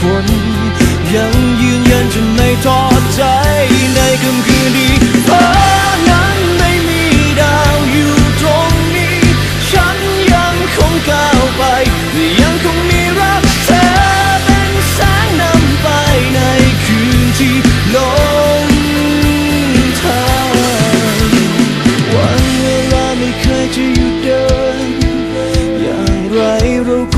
คน ยังยืนยันจนไม่ท้อใจในค่ำคืนนี้เพราะนั้นไม่มีดาวอยู่ตรงนี้ ฉันยังคงก้าวไป ยังคงมีรักเธอเป็นแสงนำไปในคืนที่ลงทางวันเวลาไม่เคยจะหยุดเดิน อย่างไรเราก็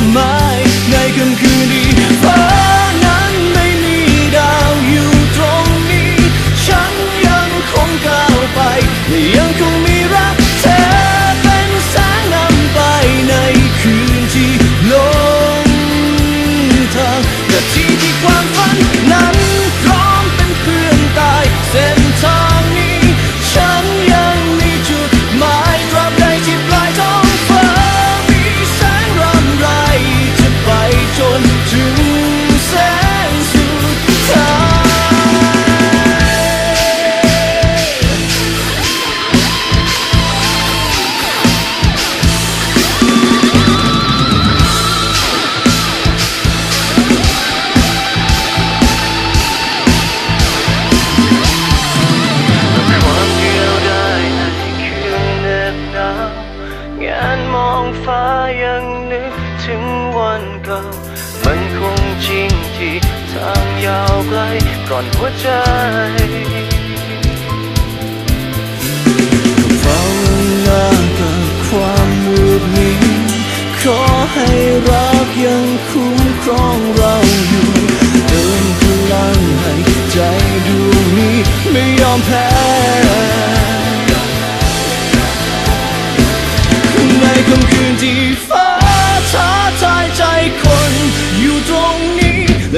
อนหัวใจภาวนากับความมืดมิดขอให้รักยังคุ้มครองเราอยู่ เดินพลังให้ใจดวงนี้ไม่ยอมแพ้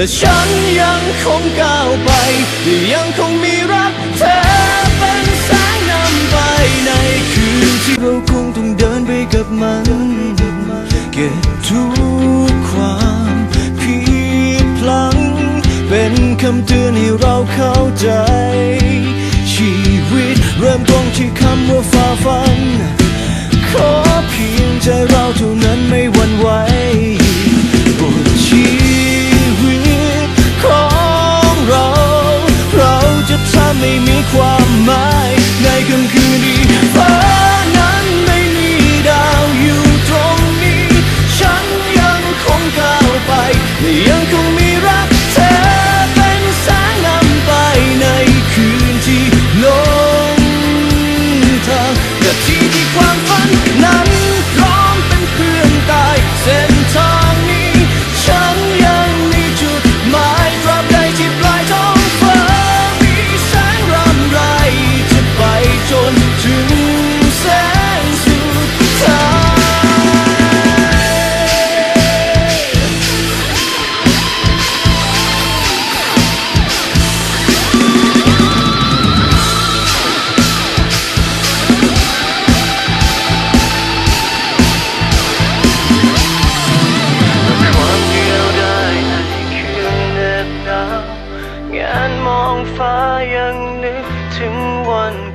และฉันยังคงก้าวไปและยังคงมีรักเธอเป็นแสงนำไปในคืนที่เราคงต้องเดินไปกับมัน เก็บทุกความผิดพลัง เป็นคำเตือนให้เราเข้าใจ ชีวิตเริ่มต้นที่คำว่าฝ่าฟัน ขอเพียงใจเราเท่านั้นไม่หวั่นไหว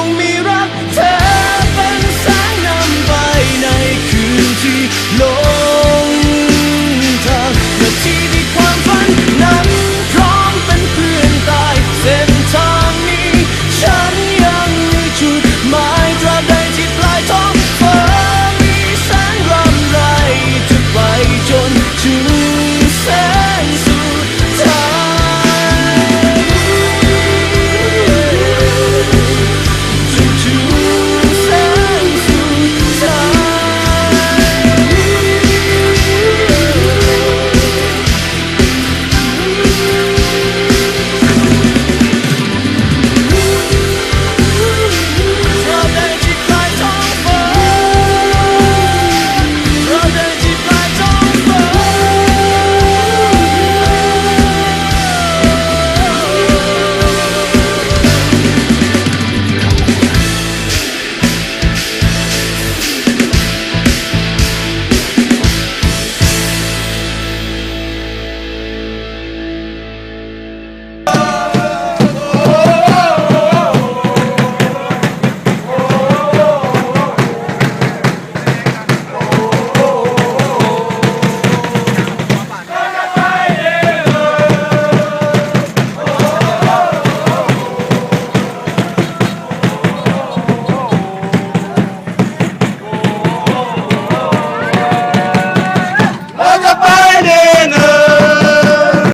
ง